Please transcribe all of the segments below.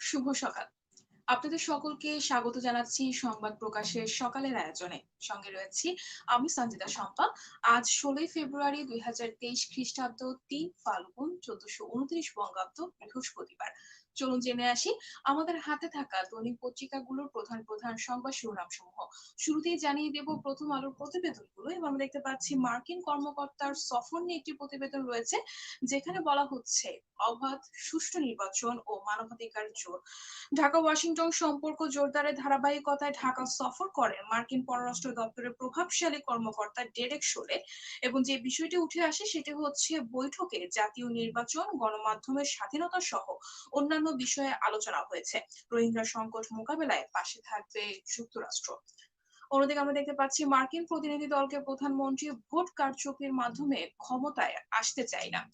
শুভ সকাল। আপনাদের সকলকে স্বাগত জানাচ্ছি সংবাদ প্রকাশের সকালের আয়োজনে। সঙ্গে রয়েছি আমি সঞ্জিতা শম্পা। আজ ষোলোই ফেব্রুয়ারি দুই হাজার তেইশ খ্রিস্টাব্দ তিন ফাল্গুন চোদ্দশো উনত্রিশ বঙ্গাব্দ বৃহস্পতিবার। চলুন জেনে আসি, আমাদের হাতে থাকা দৈনিক পত্রিকাগুলোর প্রধান প্রধান সংবাদ শিরোনাম সমূহ শুরুতেই জানিয়ে দেব প্রথম আলোর প্রতিবেদনগুলো। এবং আমরা দেখতে পাচ্ছি, মার্কিন কর্মকর্তার সফর নিয়ে একটি প্রতিবেদন রয়েছে, যেখানে বলা হচ্ছে, অবাধ, সুষ্ঠু নির্বাচন ও মানবাধিকার জোর। ঢাকা, ওয়াশিংটন সম্পর্ক জোরদারের ধারাবাহিকতায় ঢাকা সফর করেন মার্কিন পররাষ্ট্র দপ্তরের প্রভাবশালী কর্মকর্তা ডেরেক শোলে। এবং যে বিষয়টি উঠে আসে, সেটি হচ্ছে বৈঠকে জাতীয় নির্বাচন, গণমাধ্যমের স্বাধীনতা সহ অন্যান্য বিষয়ে আলোচনা হয়েছে। রোহিঙ্গা সংকট মোকাবেলায় পাশে থাকবে যুক্তরাষ্ট্র। অন্যদিকে আমরা দেখতে পাচ্ছি, মার্কিন প্রতিনিধি দলকে প্রধানমন্ত্রী ভোট কারচুপির মাধ্যমে ক্ষমতায় আসতে চায় না।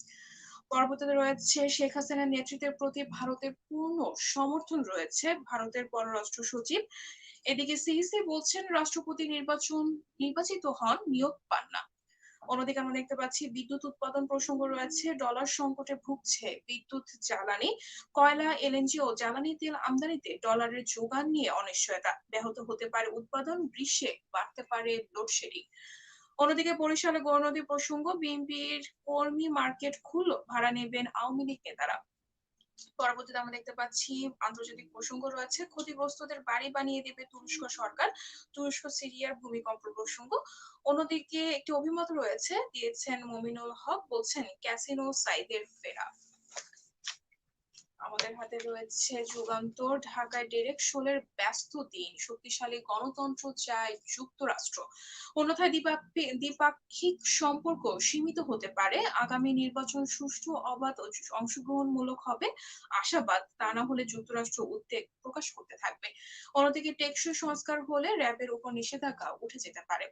পরবর্তীতে রয়েছে শেখ হাসিনার নেতৃত্বের প্রতি ভারতের পূর্ণ সমর্থন রয়েছে ভারতের পররাষ্ট্র সচিব। এদিকে সিইসি বলছেন, রাষ্ট্রপতি নির্বাচন নির্বাচিত হন, নিয়োগ পান না। অন্যদিকে আমরা দেখতে পাচ্ছি, বিদ্যুৎ উৎপাদন প্রসঙ্গ রয়েছে, ডলার সংকটে ভুগছে বিদ্যুৎ জ্বালানি, কয়লা এলএনজি ও জ্বালানি তেল আমদানিতে ডলারের যোগান নিয়ে অনিশ্চয়তা। ব্যাহত হতে পারে উৎপাদন, গ্রীষ্মে বাড়তে পারে লোডশেডিং। অন্যদিকে বরিশালে গৌরনদী প্রসঙ্গ, বিএনপির কর্মী মার্কেট খুলল ভাড়া নেবেন আওয়ামী লীগ নেতারা। পরবর্তীতে আমরা দেখতে পাচ্ছি আন্তর্জাতিক প্রসঙ্গ রয়েছে। ক্ষতিগ্রস্তদের বাড়ি বানিয়ে দেবে তুরস্ক সরকার। তুরস্ক, সিরিয়ার ভূমিকম্প প্রসঙ্গ। অন্যদিকে একটি অভিমত রয়েছে, দিয়েছেন মমিনুল হক, বলছেন ক্যাসিনো সাইদের ফেরা আমাদের হাতে রয়েছে যুগান্তর ঢাকায় ডেরেক শোলের ব্যস্ত দিন। শক্তিশালী গণতন্ত্র চায় যুক্তরাষ্ট্র। অন্যথায় দ্বিপাক্ষিক সম্পর্ক সীমিত হতে পারে। আগামী নির্বাচন সুষ্ঠু, অবাধ অংশগ্রহণমূলক হবে। আশাবাদ, তা না হলে যুক্তরাষ্ট্র উদ্বেগ প্রকাশ করতে থাকবে। অন্যদিকে টেকসই সংস্কার হলে র্যাবের উপর নিষেধাজ্ঞা উঠে যেতে পারে।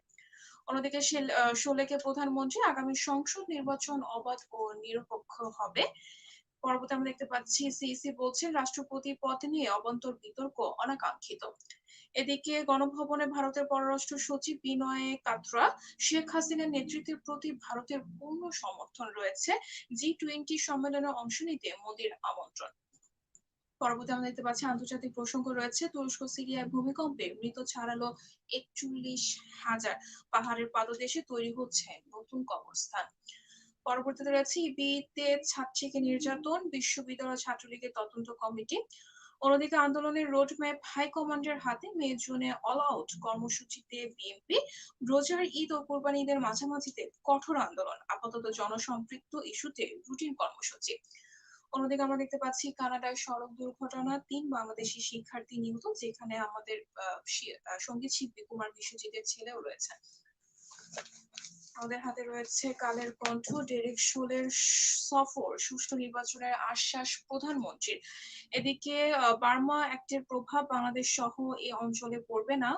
অন্যদিকে শোলেকে প্রধানমন্ত্রী আগামী সংসদ নির্বাচন অবাধ ও নিরপেক্ষ হবে। পরবর্তী আমরা দেখতে পাচ্ছি সিইসি বলছেন রাষ্ট্রপতি পদ নিয়ে অবন্তর বিতর্ক অনাকাঙ্ক্ষিত। এদিকে গণভবনে ভারতের পররাষ্ট্র সচিব বিনয় কাত্রা, শেখ হাসিনার নেতৃত্বের প্রতি ভারতের পূর্ণ সমর্থন রয়েছে জি টোয়েন্টি সম্মেলনে অংশ নিতে মোদীর আমন্ত্রণ। পরবর্তী আমরা দেখতে পাচ্ছি আন্তর্জাতিক প্রসঙ্গ রয়েছে, তুরস্ক, সিরিয়ায় ভূমিকম্পে মৃত ছাড়ালো একচল্লিশ হাজার পাহাড়ের পাদদেশে তৈরি হচ্ছে নতুন কবরস্থান। পরবর্তীতে রয়েছে ইবিতে ছাত্রীকে নির্যাতন, বিশ্ববিদ্যালয় ছাত্রলীগের তদন্ত কমিটি। অন্যদিকে আন্দোলনের রোডম্যাপ হাইকমান্ডের হাতে মে, জুনে অল আউট কর্মসূচিতে বিএনপি রোজার ঈদ ও কোরবানি ঈদের মাঝামাঝিতে কঠোর আন্দোলন, আপাতত জনসম্পৃক্ত ইস্যুতে রুটিন কর্মসূচি। অন্যদিকে আমরা দেখতে পাচ্ছি কানাডায় সড়ক দুর্ঘটনা, তিন বাংলাদেশি শিক্ষার্থী নিহত, যেখানে আমাদের সংগীত শিল্পী কুমার বিশ্বজিতের ছেলেও রয়েছে। আমাদের হাতে রয়েছে কালের কণ্ঠ, ডেরেক শোলের সফর, সুষ্ঠু নির্বাচনের আশ্বাস প্রধানমন্ত্রীর। এদিকে বার্মা অ্যাক্টের প্রভাব বাংলাদেশ সহ এই অঞ্চলে পড়বে না।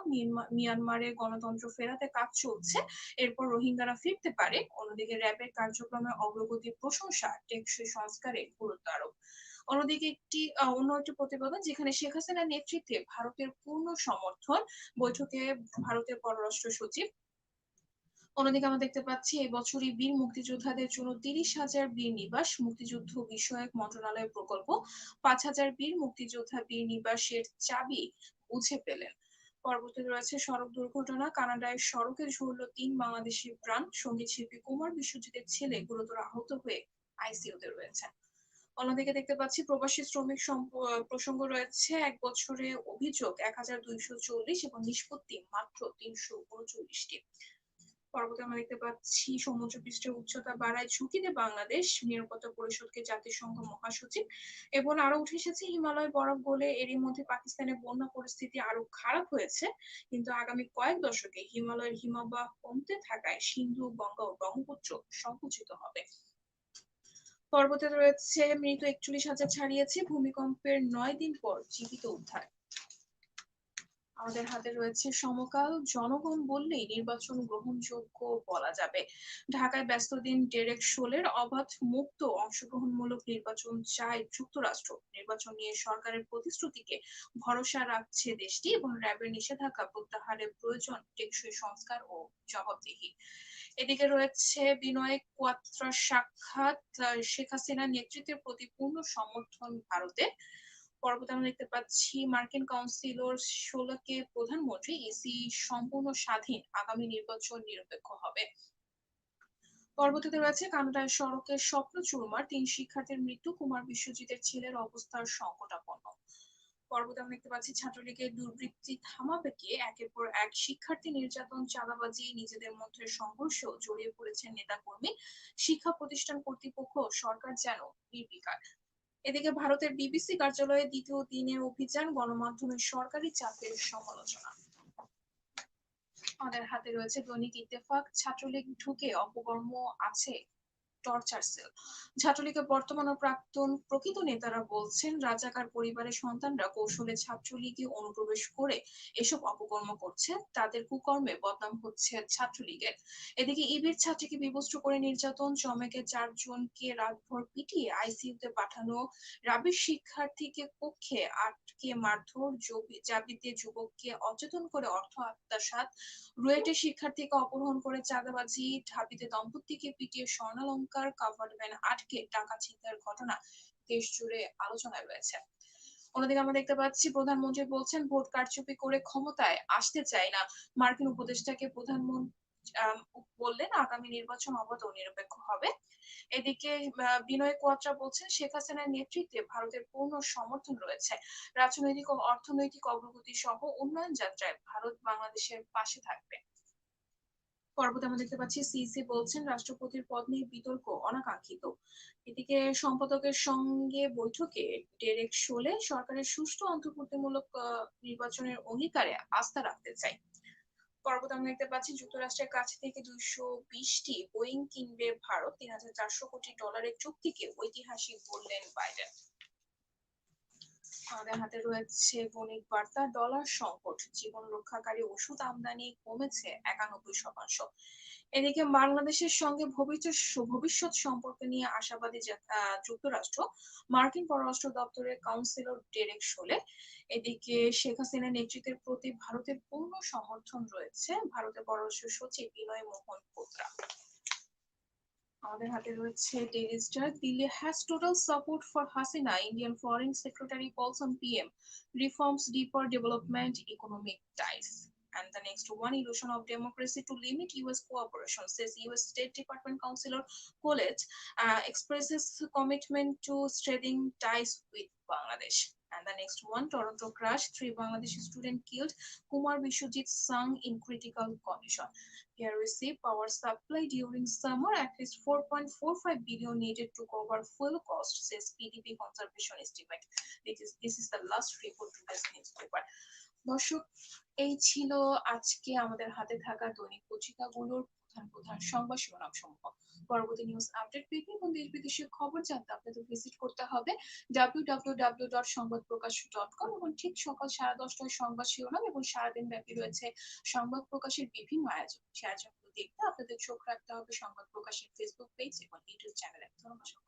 মিয়ানমারে গণতন্ত্র ফেরাতে কাজ চলছে। এরপর রোহিঙ্গারা ফিরতে পারে। অন্যদিকে, র্যাবের কার্যক্রমের অগ্রগতির প্রশংসা, টেকসই সংস্কারে গুরুত্ব আরোপ। অন্যদিকে একটি অন্য একটি প্রতিবেদন যেখানে শেখ হাসিনার নেতৃত্বে ভারতের পূর্ণ সমর্থন বৈঠকে ভারতের পররাষ্ট্র সচিব অন্যদিকে আমরা দেখতে পাচ্ছি এবছরই বীর মুক্তিযোদ্ধাদের জন্য তিরিশ হাজার বীর নিবাস মুক্তিযুদ্ধ বিষয়ক মন্ত্রণালয়ের প্রকল্প। পাঁচ হাজার বীর মুক্তিযোদ্ধা বীর নিবাসের চাবি বুঝে পেলেন। পরবর্তীতে রয়েছে সড়ক দুর্ঘটনা। কানাডায় সড়কে ঝরল তিন বাংলাদেশি প্রাণ। সংগীত শিল্পী কুমার বিশ্বজিতের ছেলে গুরুতর আহত হয়ে আইসিইউতে রয়েছে অন্যদিকে দেখতে পাচ্ছি, প্রবাসী শ্রমিক প্রসঙ্গ রয়েছে, এক বছরে অভিযোগ এক হাজার দুইশো চল্লিশ এবং নিষ্পত্তি মাত্র তিনশো উনচল্লিশটি। পরবর্তী আমরা দেখতে পাচ্ছি সমুদ্র পৃষ্ঠের উচ্চতা বাড়ায় ঝুঁকিতে বাংলাদেশ নিরাপত্তা পরিষদকে জাতিসংঘ মহাসচিব। এবং আরও উঠে এসেছে, হিমালয় বরফ বলে এরই মধ্যে পাকিস্তানের বন্যা পরিস্থিতি আরও খারাপ হয়েছে। কিন্তু আগামী কয়েক দশকে হিমালয়ের হিমবাহ কমতে থাকায় সিন্ধু, গঙ্গা ও ব্রহ্মপুত্র সংকুচিত হবে। পর্বতে রয়েছে, মৃত একচল্লিশ হাজার ছাড়িয়েছে, ভূমিকম্পের নয় দিন পর জীবিত উদ্ধার। আমাদের হাতে রয়েছে সমকাল। জনগণ বললেই নির্বাচন গ্রহণযোগ্য বলা যাবে। ঢাকায় ব্যস্ত দিন ডেরেক শোলের অবাধ মুক্ত অংশগ্রহণমূলক নির্বাচন চায় যুক্তরাষ্ট্র। নির্বাচন নিয়ে সরকারের প্রতিশ্রুতিকে ভরসা রাখছে দেশটি এবং র্যাবের নিষেধাজ্ঞা প্রত্যাহারের প্রয়োজন টেকসই সংস্কার ও জবাবদিহি। এদিকে রয়েছে বিনয় কোয়াত্রা সাক্ষাৎ শেখ হাসিনার নেতৃত্বের প্রতি পূর্ণ সমর্থন ভারতের পরবর্তী আমরা দেখতে পাচ্ছি মার্কিন কাউন্সিলর ষোলোকে প্রধানমন্ত্রী ইসি সম্পূর্ণ স্বাধীন আগামী নির্বাচন নিরপেক্ষ হবে। পরবর্তীতে রয়েছে কানাডায় সড়কের স্বপ্ন চুরমার। তিন শিক্ষার্থীর মৃত্যু। কুমার বিশ্বজিতের ছেলের অবস্থার সংকটাপন্ন। পরবর্তী আমরা দেখতে পাচ্ছি ছাত্রলীগের দুর্বৃত্তি থামাবে কে? একের পর এক শিক্ষার্থী নির্যাতন, চাঁদাবাজি, নিজেদের মধ্যে সংঘর্ষ জড়িয়ে পড়েছেন নেতাকর্মী। শিক্ষা প্রতিষ্ঠান কর্তৃপক্ষ, সরকার যেন নির্বিকার। এদিকে ভারতের বিবিসি কার্যালয়ে দ্বিতীয় দিনের অভিযান, গণমাধ্যমের সরকারি চাপের সমালোচনা। আমাদের হাতে রয়েছে দৈনিক ইত্তেফাক। ছাত্রলীগ ঢুকে অপকর্ম আছে টর্চার সেল ছাত্রলীগের বর্তমান ও প্রাক্তন প্রকৃত নেতারা বলছেন, রাজাকার পরিবারের সন্তানরা কৌশলে ছাত্রলীগে অনুপ্রবেশ করে এসব অপকর্ম করছে। তাদের কুকর্মে বদনাম হচ্ছে ছাত্রলীগের। এদিকে ইবির ছাত্রীকে বিবস্ত্র করে নির্যাতন, চমেকে চারজনকে রাতভর পিটিয়ে আইসিইউতে পাঠানো রাবির শিক্ষার্থীকে কক্ষে আটকে মারধর জাবিতে যুবককে অচেতন করে অর্থ আত্মসাৎ। রুয়েটের শিক্ষার্থীকে অপহরণ করে চাঁদাবাজি, ঢাবিতে দম্পতিকে পিটিয়ে স্বর্ণালঙ্কার কাভার্ড ভ্যান আটকে টাকা ছিনতাইয়ের ঘটনা দেশ জুড়ে আলোচনায় রয়েছে। অন্যদিকে আমরা দেখতে পাচ্ছি, প্রধানমন্ত্রী বলছেন ভোট কারচুপি করে ক্ষমতায় আসতে চাই না। মার্কিন উপদেষ্টাকে প্রধানমন্ত্রী বললেন আগামী নির্বাচন অবাধ ও নিরপেক্ষ হবে। এদিকে বিনয় কোয়াত্রা বলছেন, শেখ হাসিনার নেতৃত্বে ভারতের পূর্ণ সমর্থন রয়েছে। রাজনৈতিক ও অর্থনৈতিক অগ্রগতি সহ উন্নয়ন যাত্রায় ভারত বাংলাদেশের পাশে থাকবে। পরবর্তী আমরা দেখতে পাচ্ছি সিসি বলছেন, রাষ্ট্রপতির পদ নিয়ে বিতর্ক অনাকাঙ্ক্ষিত। এদিকে সম্পাদকের সঙ্গে বৈঠকে ডেরেক শোলে সরকারের সুষ্ঠু অন্তর্ভুক্তিমূলক নির্বাচনের অঙ্গীকারে আস্থা রাখতে চাই পরবর্তী আমরা দেখতে পাচ্ছি যুক্তরাষ্ট্রের কাছ থেকে দুইশো বিশটি বোয়িং কিনবে ভারত। তিন হাজার চারশো কোটি ডলারের চুক্তিকে ঐতিহাসিক বললেন বাইডেন। আমাদের হাতে রয়েছে বণিক বার্তা, ডলার সংকট, জীবন রক্ষাকারী ওষুধ আমদানি কমেছে একানব্বই শতাংশ। এদিকে বাংলাদেশের সঙ্গে ভবিষ্যৎ সম্পর্ক নিয়ে আশাবাদী যুক্তরাষ্ট্র, মার্কিন পররাষ্ট্র দপ্তরের কাউন্সিলর ডেরেক শোলে। এদিকে শেখ হাসিনার নেতৃত্বের প্রতি ভারতের পূর্ণ সমর্থন রয়েছে ভারতের পররাষ্ট্র সচিব বিনয় মোহন কোত্রা আমাদের হাতে রয়েছে daily star Delhi has total support for Hasina Indian foreign secretary calls on PM reforms deeper development economic ties And the next one, illusion of democracy to limit US cooperation, says US State Department Counselor College uh, expresses commitment to strengthening ties with Bangladesh. And the next one, Toronto crash, three Bangladeshi student killed, Kumar Vishwajit sung in critical condition. Here we see power supply during summer, at least 4.45 billion needed to cover full cost, says PDP conservation estimate. This is, this is the last report to this newspaper. দর্শক এই ছিল আজকে আমাদের হাতে থাকা দৈনিক পত্রিকাগুলোর প্রধান প্রধান সংবাদ শিরোনাম সমূহ। পরবর্তী নিউজ আপডেট পেতে এবং দেশ বিদেশের খবর জানতে আপনাদের ভিজিট করতে হবে ডাব্লিউ ডাব্লিউ এবং ঠিক সকাল সাড়ে দশটায় সংবাদ শিরোনাম এবং সারাদিন ব্যাপী রয়েছে সংবাদ প্রকাশের বিভিন্ন আয়োজন। সে আয়োজনগুলো দেখতে আপনাদের চোখ রাখতে হবে সংবাদ প্রকাশের ফেসবুক পেজ এবং ইউটিউব চ্যানেলে ধন্যবাদ